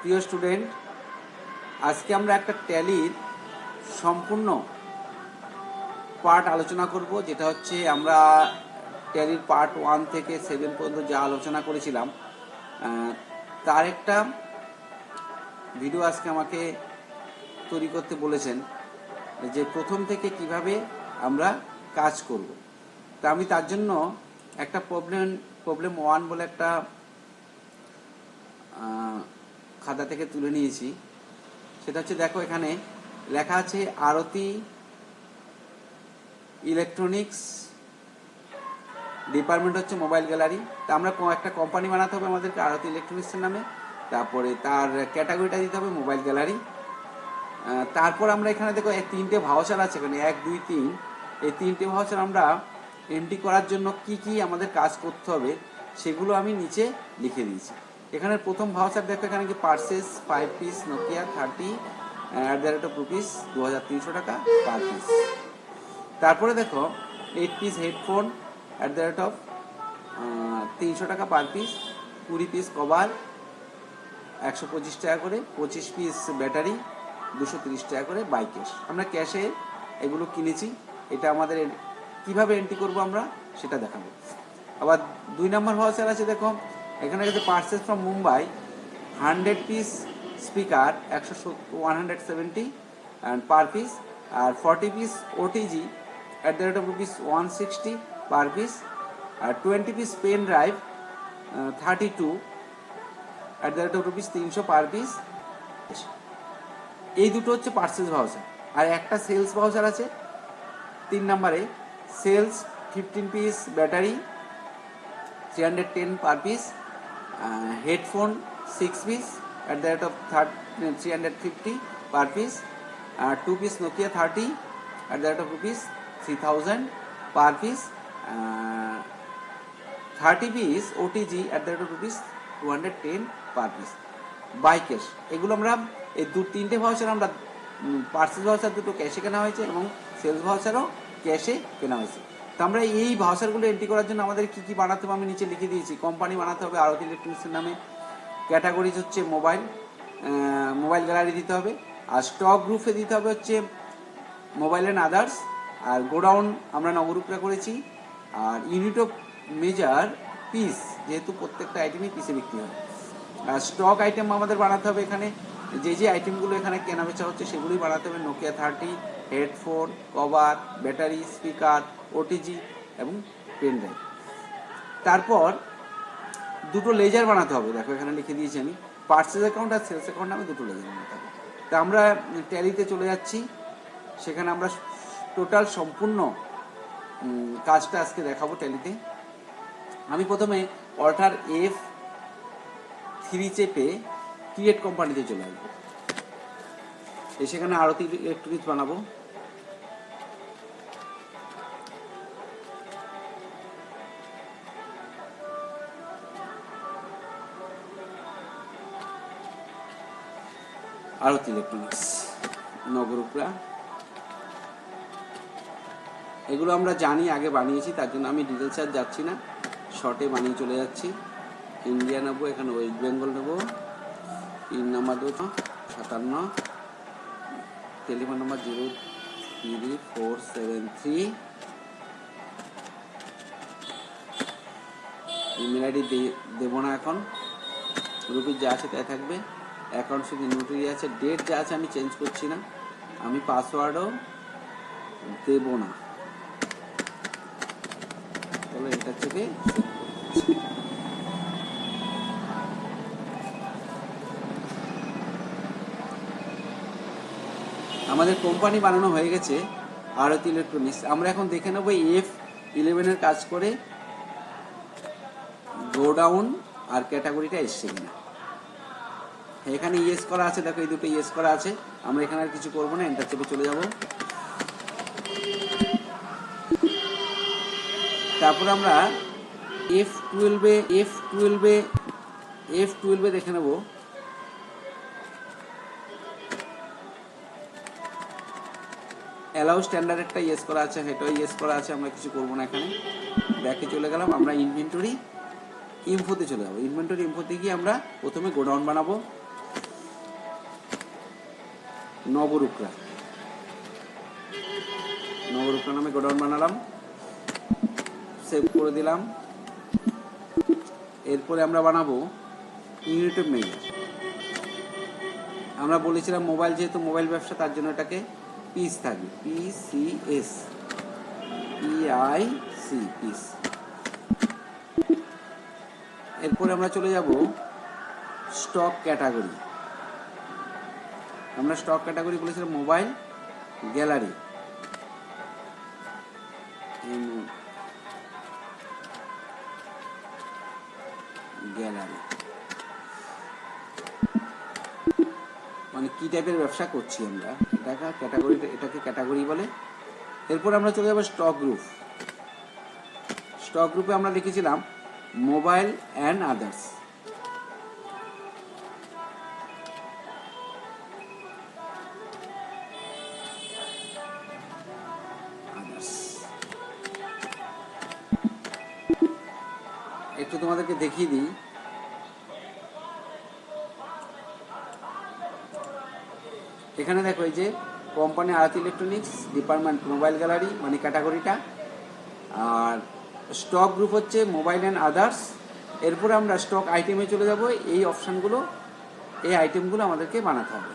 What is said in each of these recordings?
প্রিয় স্টুডেন্ট, আজকে আমরা একটা ট্যালির সম্পূর্ণ পার্ট আলোচনা করব, যেটা হচ্ছে আমরা ট্যালির পার্ট ওয়ান থেকে সেভেন পর্যন্ত যা আলোচনা করেছিলাম। তার একটা ভিডিও আজকে আমাকে তৈরি করতে বলেছেন যে প্রথম থেকে কীভাবে আমরা কাজ করব। তা আমি তার জন্য একটা প্রবলেম প্রবলেম ওয়ান বলে একটা খাতা থেকে তুলে নিয়েছি। সেটা হচ্ছে, দেখো এখানে লেখা আছে, আরতি ইলেকট্রনিক্স ডিপার্টমেন্ট হচ্ছে মোবাইল গ্যালারি। তা আমরা একটা কোম্পানি বানাতে হবে আমাদেরকে আরতি ইলেকট্রনিক্সের নামে। তারপরে তার ক্যাটাগরিটা দিতে হবে মোবাইল গ্যালারি। তারপর আমরা এখানে দেখো, এই তিনটে ভাউচার আছে এখানে, এক, দুই, তিন। এই তিনটে ভাউচার আমরা এন্ট্রি করার জন্য কি কি আমাদের কাজ করতে হবে, সেগুলো আমি নিচে লিখে দিয়েছি। এখানে প্রথম ভাউচার দেখো, এখানে কি purchase five piece Nokia thirty at the rate of rupees দু হাজার তিনশো টাকা পার পিস তারপরে দেখো eight piece headphone at the rate of তিনশো টাকা পার পিস কুড়ি পিস কভার একশো পঁচিশ টাকা করে, পঁচিশ পিস ব্যাটারি দুশো তিরিশ টাকা করে বাই ক্যাশ আমরা ক্যাশে এগুলো কিনেছি, এটা আমাদের কীভাবে এন্ট্রি করব আমরা সেটা দেখাবো। আবার দুই নম্বর ভাউচার আছে দেখো এখানে আছে purchase from Mumbai hundred piece speaker একশো one hundred seventy and per piece R forty piece OTG at the rate of rupees one sixty per piece R twenty piece pen drive thirty two at the rate of rupees তিনশো per piece এই দুটো হচ্ছে purchase voucher আর একটা sales voucher আছে, তিন নম্বরে sales fifteen piece battery three hundred ten per piece headphone six piece at the rate of third three hundred fifty per piece two piece Nokia thirty at the rate of rupees three thousand per piece thirty piece OTG at the rate of rupees two hundred ten per piece by cash এগুলো আমরা, এই দু, তিনটে voucher আমরা parcel voucher দুটো ক্যাশে কেনা হয়েছে এবং সেলস ভাউচারও ক্যাশে কেনা হয়েছে। তো আমরা এই ভাউচারগুলো এন্ট্রি করার জন্য আমাদের কি কি বানাতে হবে আমি নিচে লিখে দিয়েছি। কোম্পানি বানাতে হবে আরতি ইলেকট্রনিক্সের নামে। ক্যাটাগরিজ হচ্ছে মোবাইল মোবাইল গ্যালারি দিতে হবে। আর স্টক গ্রুপে দিতে হবে হচ্ছে মোবাইল অ্যান্ড আদার্স আর গোডাউন আমরা নবরূপরা করেছি। আর ইউনিট অফ মেজার পিস যেহেতু প্রত্যেকটা আইটেমই পিসে বিক্রি হয়। আর স্টক আইটেম আমাদের বানাতে হবে এখানে। যে যে আইটেমগুলো এখানে কেনা বেচা হচ্ছে, সেগুলোই বানাতে হবে। Nokia thirty headphone cover battery speaker OTG এবং পেন ড্রাইভ তারপর দুটো লেজার বানাতে হবে। দেখো এখানে লিখে দিয়েছি আমি। পার্সেস অ্যাকাউন্ট আর সেলস অ্যাকাউন্ট নামে দুটো লেজার বানাতে হবে। তা আমরা ট্যালিতে চলে যাচ্ছি। সেখানে আমরা টোটাল সম্পূর্ণ কাজটা আজকে দেখাবো ট্যালিতে আমি প্রথমে অল্টার এফ থ্রি চেপে ক্রিয়েট কোম্পানিতে চলে আসব। সেখানে আরতি ইলেকট্রনিক্স বানাবো। আরতি ইলেকট্রনিক্স, নগরুপরা। এগুলো আমরা জানি, আগে বানিয়েছি, তার জন্য আমি ডিটেলস আর যাচ্ছি না। শর্টে বানিয়ে চলে যাচ্ছি। ইন্ডিয়া নেব, এখানে ওয়েস্ট বেঙ্গল নেব। পিন নাম্বার দেবো, সাতান্ন। Telephone number zero three four seven three. Email ID দেবো না এখন। রুপির যা আছে তাই থাকবে। অ্যাকাউন্ট শুধু নোটারি আছে ডেট যা আছে আমি চেঞ্জ করছি না। আমি পাসওয়ার্ডও দেব না। তাহলে এটা থেকে আমাদের কোম্পানি বানানো হয়ে গেছে আরতি ইলেকট্রনিক্স আমরা এখন দেখে নেব এফ ইলেভেনের কাজ করে গোডাউন আর ক্যাটাগরিটা এসছে কিনা। এখানে ইয়েস করা আছে, দেখো এই দুটো ইয়েস করা আছে। আমরা এখানে আর কিছু করব না এন্টার চেপে চলে যাব। তারপর আমরা এফ টুয়েলভে এফ টুয়েলভে এফ টুয়েলভে দেখে নেব। অ্যালাউ স্ট্যান্ডার্ড একটা ইয়েস করা আছে সেটাও ইয়েস করা আছে, আমরা কিছু করব না এখানে। ব্যাকে চলে গেলাম, আমরা ইনভেন্টরি ইনফোতে চলে যাব। ইনভেন্টরি ইনফোতে গিয়ে আমরা প্রথমে গোডাউন বানাবো। নবরুকরা নবরুকরা নামে গোডাউন বানালাম। সেভ করে দিলাম। এরপরে আমরা বানাবো ইউনিট অফ মেজার আমরা বলেছিলাম মোবাইল যেহেতু মোবাইল ব্যবসা, তার জন্য এটাকে পিস থাকবে। P C S P I C piece এরপরে আমরা চলে যাব স্টক ক্যাটাগরি আমরা স্টক ক্যাটাগরি বলেছিলাম মোবাইল গ্যালারি গ্যালারি মানে কি টাইপের ব্যবসা করছি আমরা? এটাকে ক্যাটাগরি এটাকে ক্যাটাগরি বলে। এরপর আমরা চলে যাব স্টক গ্রুপ স্টক গ্রুপে আমরা লিখেছিলাম মোবাইল অ্যান্ড আদার্স তোমাদেরকে দেখিয়ে দিই। এখানে দেখো এই যে কোম্পানি আরত ইলেকট্রনিক্স ডিপার্টমেন্ট মোবাইল গ্যালারি মানে ক্যাটাগরিটা আর স্টক গ্রুপ হচ্ছে মোবাইল অ্যান্ড আদার্স এরপরে আমরা স্টক আইটেমে চলে যাব। এই অপশানগুলো এই আইটেমগুলো আমাদেরকে বানাতে হবে।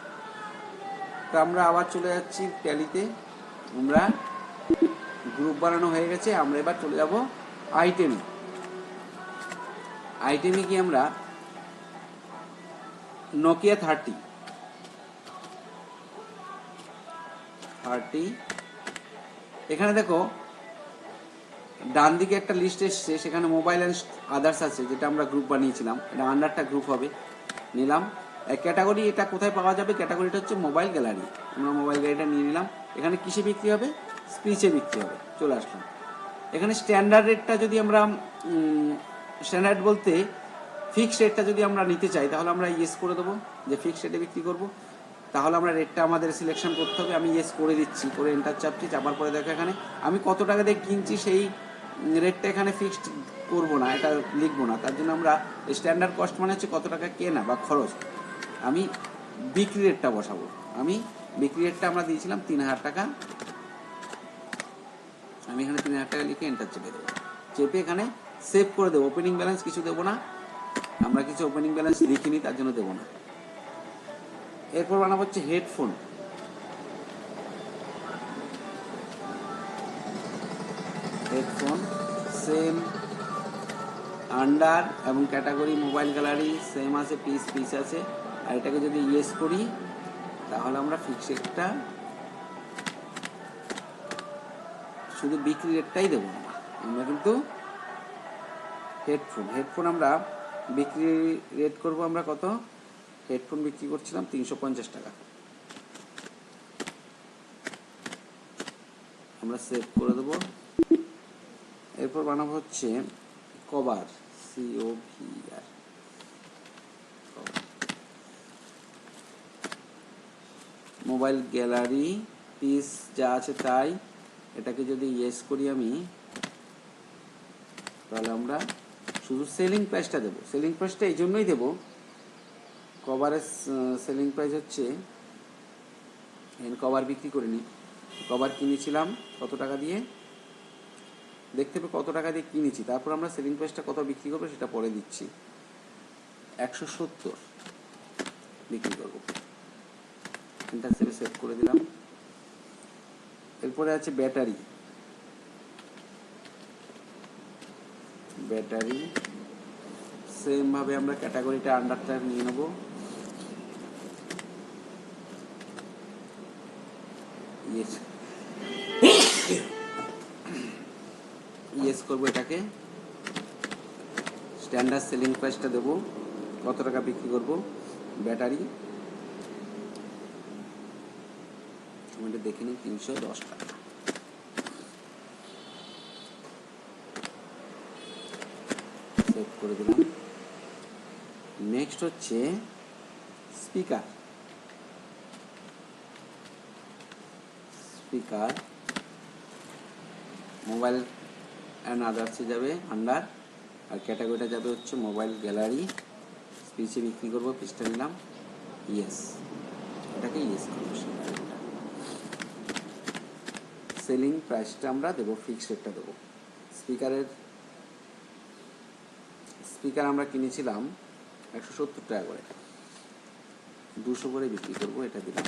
তো আমরা আবার চলে যাচ্ছি ট্যালিতে আমরা গ্রুপ বানানো হয়ে গেছে। আমরা এবার চলে যাব আইটেমে আইটেমে কি আমরা নোকিয়া থার্টি থার্টি এখানে দেখো ডান দিকে একটা লিস্ট এসছে, সেখানে মোবাইল অ্যান্ড আদার্স আছে, যেটা আমরা গ্রুপ বানিয়েছিলাম। এটা আন্ডারটা গ্রুপ হবে। নিলাম। ক্যাটাগরি এটা কোথায় পাওয়া যাবে? ক্যাটাগরিটা হচ্ছে মোবাইল গ্যালারি আমরা মোবাইল গ্যালারিটা নিয়ে নিলাম। এখানে কিসে বিক্রি হবে? স্পিচে বিক্রি হবে। চলে আসলাম। এখানে স্ট্যান্ডার্ড রেটটা যদি আমরা স্ট্যান্ডার্ড বলতে ফিক্সড রেটটা যদি আমরা নিতে চাই, তাহলে আমরা ইয়েস করে দেবো। যে ফিক্সড রেটে বিক্রি করব, তাহলে আমরা রেটটা আমাদের সিলেকশন করতে হবে। আমি ইয়েস করে দিচ্ছি, করে এন্টার চাপছি চাপার পরে দেখো এখানে, আমি কত টাকা দিয়ে কিনছি সেই রেটটা এখানে ফিক্সড করব না, এটা লিখব না। তার জন্য আমরা স্ট্যান্ডার্ড কস্ট মানে হচ্ছে কত টাকা কেনা বা খরচ। আমি বিক্রি রেটটা বসাবো। আমি বিক্রি রেটটা আমরা দিয়েছিলাম তিন হাজার টাকা। আমি এখানে তিন হাজার টাকা লিখে এন্টার চেপে দেবো। চেপে এখানে সেভ করে দেবো। ওপেনিং ব্যালেন্স কিছু দেবো না। আমরা কিছু ওপেনিং ব্যালেন্স লিখিনি তার জন্য দেবো না। এরপর বানাবো হচ্ছে হেডফোন হেডফোন সেম আন্ডার এবং ক্যাটাগরি মোবাইল গ্যালারি সেম আছে পিস পিস আছে। আর এটাকে যদি ইয়েস করি, তাহলে আমরা ফিক্সড শুধু বিক্রি রেটটাই দেবো আমরা কিন্তু হেডফোন হেডফোন আমরা বিক্রি রেট করব আমরা কত? হেডফোন বিক্রি করছিলাম তিনশো পঞ্চাশ টাকা। আমরা সেভ করে দেবো। এরপর বানাবো হচ্ছে কভার সিও ভি আর মোবাইল গ্যালারি, পিস যা আছে তাই। এটাকে যদি ইয়েস করি আমি, তাহলে আমরা শুধু সেলিং প্রাইসটা দেবো। সেলিং প্রাইসটা এই জন্যই দেবো। কভারের সেলিং প্রাইস হচ্ছে কভার বিক্রি করিনি কভার কিনেছিলাম কত টাকা দিয়ে? দেখতে হবে কত টাকা দিয়ে কিনেছি। তারপর আমরা সেলিং প্রাইসটা কত বিক্রি করব সেটা পরে দিচ্ছি। একশো সত্তর বিক্রি করব। তিনটা সেভে সেভ করে দিলাম। এরপরে আছে ব্যাটারি ব্যাটারি। সেম ভাবে আমরা ক্যাটাগরিটা আন্ডারটা নিয়ে নেব। ইয়েস করব এটাকে। স্ট্যান্ডার্ড সেলিং প্রাইসটা দেবো। কত টাকা বিক্রি করব? ব্যাটারি। আমি এটা দেখে নিই তিনশো দশ টাকা সেভ করে দিলাম। নেক্সট হচ্ছে স্পিকার স্পিকার মোবাইল অ্যান্ড আদার্সে যাবে আন্ডার আর ক্যাটাগরিটা যাবে হচ্ছে মোবাইল গ্যালারি পিসে বিক্রি করব পিসটা নিলাম। ইয়েস এটাকে ইয়েস সেলিং প্রাইসটা আমরা দেবো ফিক্সড রেটটা দেবো। স্পিকারের স্পিকার আমরা কিনেছিলাম একশো সত্তর টাকা করে। দুশো করে বিক্রি করব, এটা দিলাম।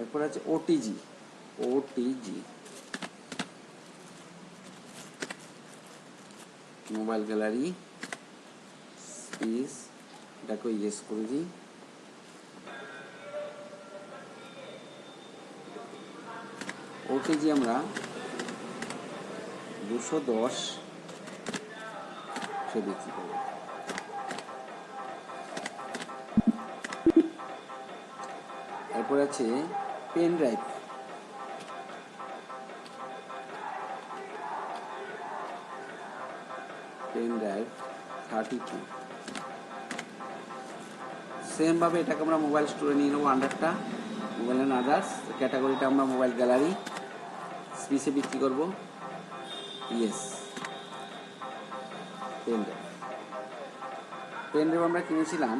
এরপর আছে OTG OTG mobile gallery. Space এটাকে ইয়েস করে দিই। ওটিজি আমরা দুশো দশ সে বিক্রি করব এরপর আছে pen drive. Pen drive thirty two. সেমভাবে এটাকে আমরা মোবাইল স্টোরে নিয়ে নেব আন্ডারটা মোবাইল অ্যান্ড আদার্স ক্যাটাগরিটা আমরা মোবাইল গ্যালারি স্পিসে বিক্রি করব। Yes pen drive pen drive আমরা কিনেছিলাম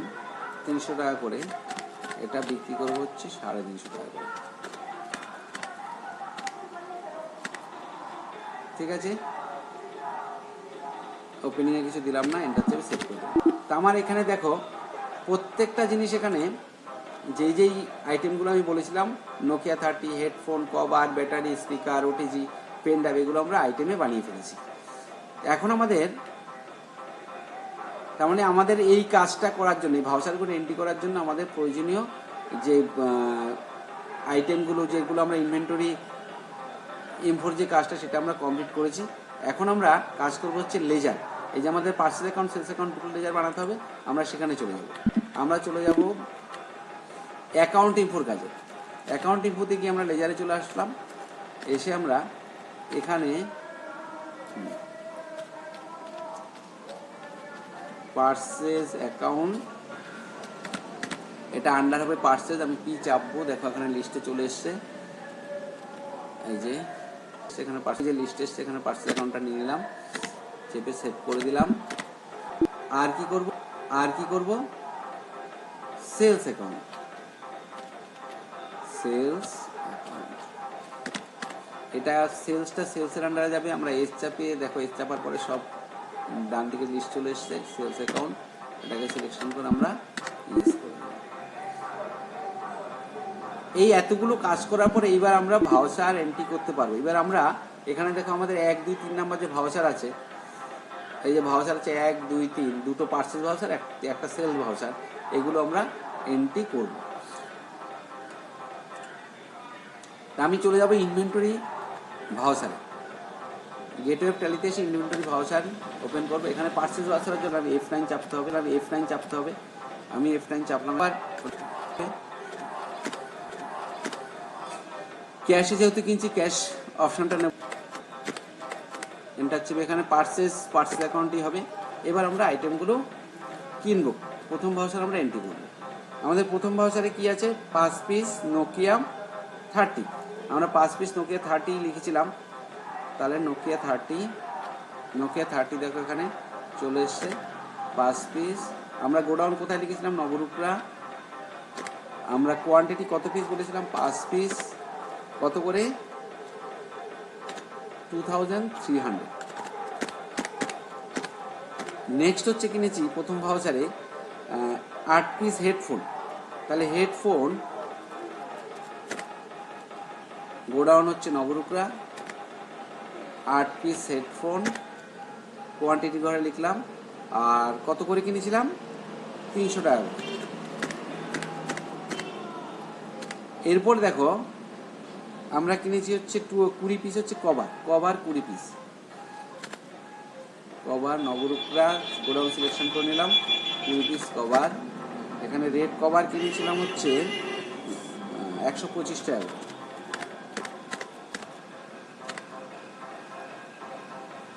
তিনশো টাকা করে। এটা বিক্রি করব হচ্ছে সাড়ে তিনশো টাকা করে। ঠিক আছে? ওপেনিংয়ে কিছু দিলাম না এন্টার চেপে সেভ করে দিলাম। তা আমার এখানে দেখো, প্রত্যেকটা জিনিস এখানে যেই যেই আইটেমগুলো আমি বলেছিলাম Nokia thirty headphone cover battery speaker OTG pen drive এগুলো আমরা আইটেমে বানিয়ে ফেলেছি। এখন আমাদের, তার মানে আমাদের এই কাজটা করার জন্য ভাউচারগুলো এন্ট্রি করার জন্য আমাদের প্রয়োজনীয় যে আইটেমগুলো যেগুলো আমরা ইনভেন্টরি ইম্পোর্ট যে কাজটা সেটা আমরা কমপ্লিট করেছি। এখন আমরা কাজ করব হচ্ছে লেজার এই যে আমাদের parcel account sales account ledger বানাতে হবে, আমরা সেখানে চলে যাব। আমরা চলে যাব অ্যাকাউন্ট ইম্পোর কাজে। অ্যাকাউন্ট ইম্পোতে গিয়ে আমরা লেজারে চলে আসলাম। এসে আমরা এখানে পার্সেস অ্যাকাউন্ট এটা আন্ডার হবে পার্সেস আমি কি চাপবো? দেখো এখানে লিস্টে চলে এসছে। এই যে, সেখানে পার্সেল যে লিস্ট এসছে এখানে পার্সেস অ্যাকাউন্টটা নিয়ে নিলাম। চেপে সেভ করে দিলাম। আর কি করব? আর কি করব? সেলস অ্যাকাউন্ট সেলস অ্যাকাউন্ট এটা সেলসটা সেলসের আন্ডারে যাবে, আমরা এস চাপিয়ে, দেখো এস চাপার পরে সব ডান দিকে লিস্ট চলে এসছে সেলস অ্যাকাউন্ট এটাকে সিলেকশন করে আমরা ইউজ করব। এই এতগুলো কাজ করার পরে এবার আমরা ভাউচার এন্ট্রি করতে পারব। এবার আমরা, এখানে দেখো আমাদের এক, দুই, তিন নাম্বার যে ভাউচার আছে, এই যে ভাউচার আছে এক, দুই, তিন, দুটো পার্সেল ভাউচার একটা সেলস ভাউচার এগুলো আমরা এন্ট্রি করব। আমি চলে যাব ইনভেন্টরি ভাউচারে গেটওয়ে ট্যালিতে এসে ইনভেন্টরি ভাউচার ওপেন করব। এখানে পার্সেস ভাউচারের জন্য আমি এফ নাইন চাপতে হবে আমি এফ নাইন চাপতে হবে। আমি এফ নাইন চাপলাম আর ক্যাশে যেহেতু কিনছি ক্যাশ অপশনটা নেব। এন্টার চেপে এখানে পার্সেস পার্সেস অ্যাকাউন্টই হবে। এবার আমরা আইটেমগুলো কিনবো। প্রথম ভাউচার আমরা এন্ট্রি করব। আমাদের প্রথম ভাউচারে কি আছে? পাঁচ পিস নোকিয়া থার্টি আমরা পাঁচ পিস নোকিয়া থার্টি লিখেছিলাম। তাহলে নোকিয়া থার্টি নোকিয়া থার্টি দেখো এখানে চলে এসছে। পাঁচ পিস আমরা গোডাউন কোথায় লিখেছিলাম? নবরূপরা। আমরা কোয়ান্টিটি কত পিস বলেছিলাম? পাঁচ পিস কত করে? Two thousand three hundred next হচ্ছে কিনেছি প্রথম ভাউচারে আট পিস হেডফোন তাহলে হেডফোন গোডাউন হচ্ছে নবরূপরা আট পিস হেডফোন কোয়ান্টিটি ঘরে লিখলাম। আর কত করে কিনেছিলাম? তিনশো টাকা। এরপর দেখো, আমরা কিনেছি হচ্ছে টু, কুড়ি পিস হচ্ছে কভার কভার কুড়ি পিস কভার নবরূপরা গোডাউন সিলেকশন করে নিলাম, কুড়ি পিস কভার এখানে রেড কভার কিনেছিলাম হচ্ছে একশো পঁচিশ টাকা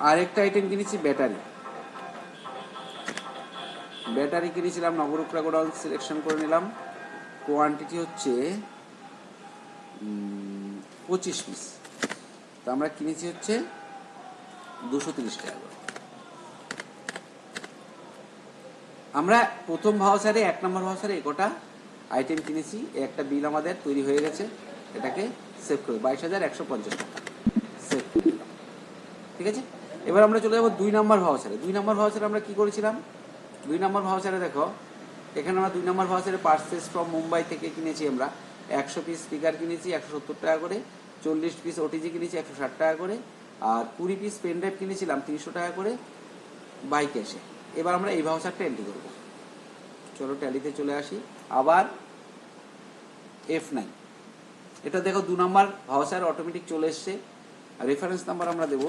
আরেকটা আইটেম কিনেছি ব্যাটারি ব্যাটারি কিনেছিলাম, নবরুকরা গোডাউন সিলেকশন করে নিলাম। কোয়ান্টিটি হচ্ছে পঁচিশ পিস তো আমরা কিনেছি হচ্ছে দুশো তিরিশ টাকা আমরা প্রথম ভাউচারে, এক নম্বর ভাউচারে একটা আইটেম কিনেছি, একটা বিল আমাদের তৈরি হয়ে গেছে, এটাকে সেভ করে, বাইশ হাজার একশো পঞ্চাশ টাকা। সেভ ঠিক আছে? এবার আমরা চলে যাব দুই নম্বর ভাউচারে দুই নম্বর ভাউচারে আমরা কি করেছিলাম? দুই নম্বর ভাউচারে দেখো, এখানে আমরা দুই নম্বর ভাউচারে পার্সেস ফ্রম মুম্বাই থেকে কিনেছি আমরা। একশো পিস স্পিকার কিনেছি, একশো সত্তর টাকা করে। চল্লিশ পিস ওটিজি কিনেছি, একশো ষাট টাকা করে। আর কুড়ি পিস পেন ড্রাইভ কিনেছিলাম, তিনশো টাকা করে বাইক এসে। এবার আমরা এই ভাউচারটা এন্ট্রি করব। চলো ট্যালিতে চলে আসি। আবার এফ নাইন এটা দেখো দু নম্বর ভাউচার অটোমেটিক চলে এসছে। রেফারেন্স নাম্বার আমরা দেবো।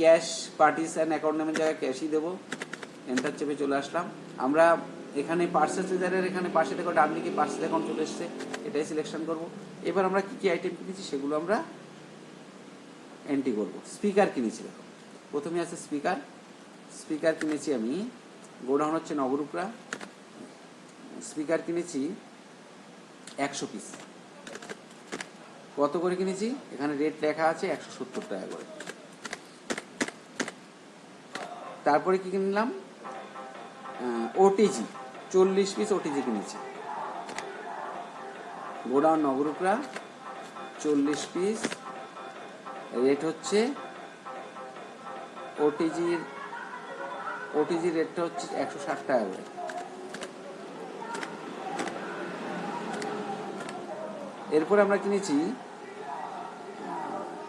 ক্যাশ পার্টিশন অ্যাকাউন্ট নামের জায়গায় ক্যাশই দেবো। এন্টার চেপে চলে আসলাম। আমরা এখানে পার্সেস রেজারের এখানে পাশে দেখো ডান দিকে পার্সেস অ্যাকাউন্ট চলে এসছে, এটাই সিলেকশন করব। এবার আমরা কি কি আইটেম কিনেছি সেগুলো আমরা এন্ট্রি করব। স্পিকার কিনেছি দেখো। প্রথমে আছে স্পিকার স্পিকার কিনেছি আমি, গোডাউন হচ্ছে নবরূপরা স্পিকার কিনেছি একশো পিস কত করে কিনেছি? এখানে রেট লেখা আছে একশো সত্তর টাকা করে। তারপরে কি কিনলাম? ওটিজি চল্লিশ পিস ওটিজি কিনেছি। গোডাউন নগরুকরা চল্লিশ পিস রেট হচ্ছে ওটিজির ওটিজি রেটটা হচ্ছে একশো ষাট টাকা করে। এরপরে আমরা কিনেছি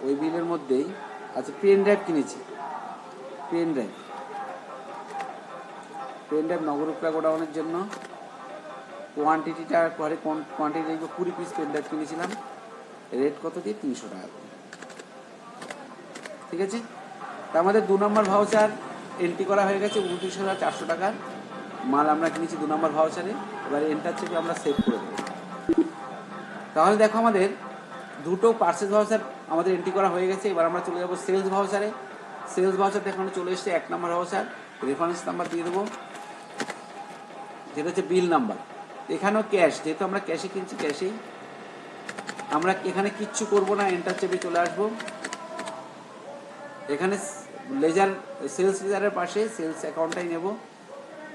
ওই বিলের মধ্যেই আচ্ছা পেন ড্রাইভ কিনেছি। পেন ড্রাইভ পেন ড্রাইভ নগরুপরা গোডাউনের জন্য কোয়ান্টিটিটা পরে কোয়ান্টিটি দেখব? কুড়ি পিস পেন কিনেছিলাম। রেট কত দিয়ে? তিনশো টাকা ঠিক আছে? তা আমাদের দু নম্বর ভাউচার এন্ট্রি করা হয়ে গেছে উনত্রিশ হাজার চারশো টাকার মাল আমরা কিনেছি দু নম্বর ভাউচারে এবার এন্টার চেপে আমরা সেভ করে দেবো। তাহলে দেখো আমাদের দুটো পার্সেস ভাউচার আমাদের এন্ট্রি করা হয়ে গেছে। এবার আমরা চলে যাব সেলস ভাউচারে সেলস ভাউচার দেখানো চলে এসছে এক নম্বর ভাউচার রেফারেন্স নাম্বার দিয়ে দেবো। যেটা হচ্ছে বিল নাম্বার এখানেও ক্যাশ যেহেতু আমরা ক্যাশে কিনছি ক্যাশেই আমরা এখানে কিচ্ছু করব না এন্টার চেপে চলে আসব। এখানে লেজার সেলস লেজারের পাশে সেলস অ্যাকাউন্টটাই নেব।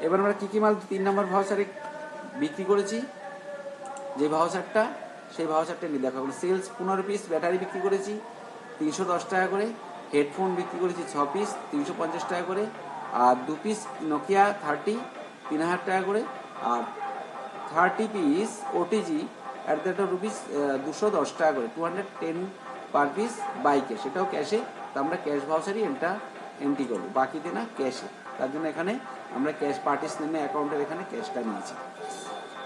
এবার আমরা কী কী মাল, তিন নম্বর ভাউচারে বিক্রি করেছি। যে ভাউচারটা সেই ভাউচারটা নিয়ে দেখা সেলস পনেরো পিস ব্যাটারি বিক্রি করেছি, তিনশো দশ টাকা করে। হেডফোন বিক্রি করেছি ছ পিস তিনশো পঞ্চাশ টাকা করে। আর দু পিস নোকিয়া থার্টি তিন হাজার টাকা করে, আর thirty piece OTG at the rate rupees দুশো দশ টাকা করে two hundred ten per piece বাইকে সেটাও ক্যাশে তো আমরা ক্যাশ ভাউচারই এটা এন্ট্রি করব। বাকিতে না ক্যাশে তার জন্য এখানে আমরা ক্যাশ পার্টিস নেমে অ্যাকাউন্টের এখানে ক্যাশটা নিয়েছি।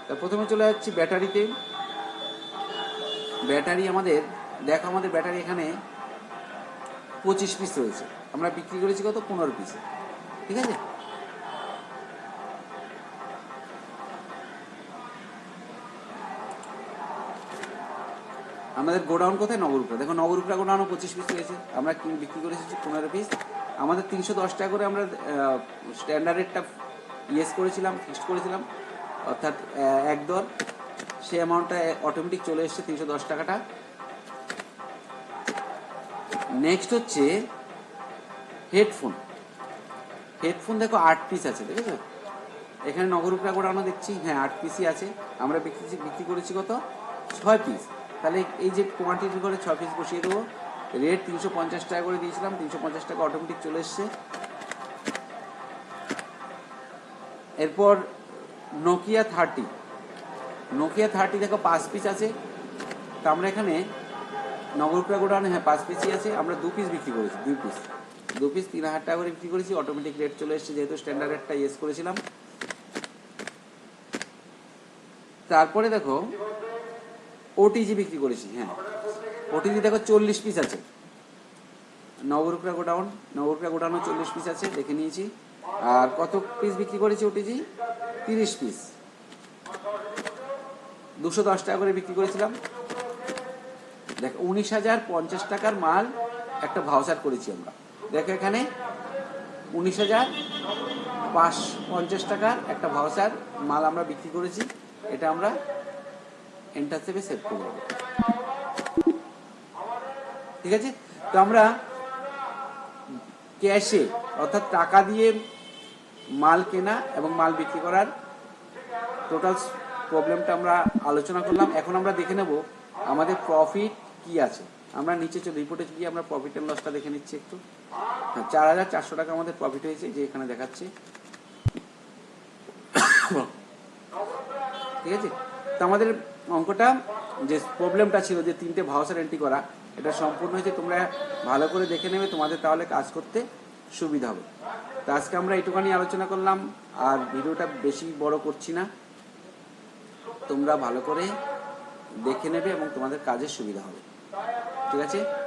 তা প্রথমে চলে যাচ্ছি ব্যাটারিতে। ব্যাটারি আমাদের, দেখো আমাদের ব্যাটারি এখানে পঁচিশ পিস রয়েছে। আমরা বিক্রি করেছি কত? পনেরো পিসে ঠিক আছে? আমাদের গোডাউন কোথায়? নগরুপরা দেখো নগরুপরা গোডাউনও পঁচিশ পিস রয়েছে। আমরা বিক্রি করেছি পনেরো পিস আমাদের তিনশো দশ টাকা করে আমরা স্ট্যান্ডার্ড রেটটা ইয়েস করেছিলাম ফিক্সড করেছিলাম। অর্থাৎ এক দর। সেই অ্যামাউন্টটা অটোমেটিক চলে এসছে তিনশো দশ টাকাটা। নেক্সট হচ্ছে হেডফোন হেডফোন দেখো, আট পিস আছে দেখেছ এখানে নগরুপরা গোডাউনও দেখছি। হ্যাঁ আট পিসই আছে। আমরা বিক্রি বিক্রি করেছি কত? ছয় পিস তাহলে এই যে কোয়ান্টিটি করে ছ পিস বসিয়ে দেবো। রেট তিনশো পঞ্চাশ টাকা করে দিয়েছিলাম, তিনশো পঞ্চাশ টাকা অটোমেটিক চলে এসছে। এরপর নোকিয়া থার্টি নোকিয়া থার্টি দেখো, পাঁচ পিস আছে। তা আমরা এখানে নগরপুরা গোডাউনে হ্যাঁ পাঁচ পিসই আছে। আমরা দু পিস বিক্রি করেছি, দুই পিস দু পিস তিন হাজার টাকা করে বিক্রি করেছি অটোমেটিক রেট চলে এসেছে, যেহেতু স্ট্যান্ডার্ড রেটটা ইয়েস করেছিলাম। তারপরে দেখো ওটিজি বিক্রি করেছি হ্যাঁ। ওটিজি দেখো চল্লিশ পিস আছে। নবরূপরা গোডাউন, নবরূপরা গোডাউনও চল্লিশ পিস আছে, দেখে নিয়েছি। আর কত পিস বিক্রি করেছি ওটিজি তিরিশ পিস দুশো দশ টাকা করে বিক্রি করেছিলাম। দেখ, উনিশ হাজার পঞ্চাশ টাকার মাল একটা ভাউচার করেছি আমরা। দেখো এখানে, উনিশ হাজার পাঁচ পঞ্চাশ টাকার একটা ভাউচার মাল আমরা বিক্রি করেছি। এটা আমরা এন্টার চেপে সেভ করে দেবো। ঠিক আছে? তো আমরা ক্যাশে অর্থাৎ টাকা দিয়ে মাল কেনা এবং মাল বিক্রি করার টোটাল প্রবলেমটা আমরা আলোচনা করলাম। এখন আমরা দেখে নেব আমাদের প্রফিট কি আছে। আমরা নিচে চলে রিপোর্টে গিয়ে আমরা প্রফিট অ্যান্ড লসটা দেখে নিচ্ছি একটু। হ্যাঁ চার হাজার চারশো টাকা আমাদের প্রফিট হয়েছে যে এখানে দেখাচ্ছে। ঠিক আছে? তো আমাদের অঙ্কটা, যে প্রবলেমটা ছিল যে তিনটে ভাউচার এন্ট্রি করা, এটা সম্পূর্ণ হয়েছে, তোমরা ভালো করে দেখে নেবে, তোমাদের তাহলে কাজ করতে সুবিধা হবে। তো আজকে আমরা এটুখানি আলোচনা করলাম, আর ভিডিওটা বেশি বড় করছি না। তোমরা ভালো করে দেখে নেবে এবং তোমাদের কাজের সুবিধা হবে। ঠিক আছে?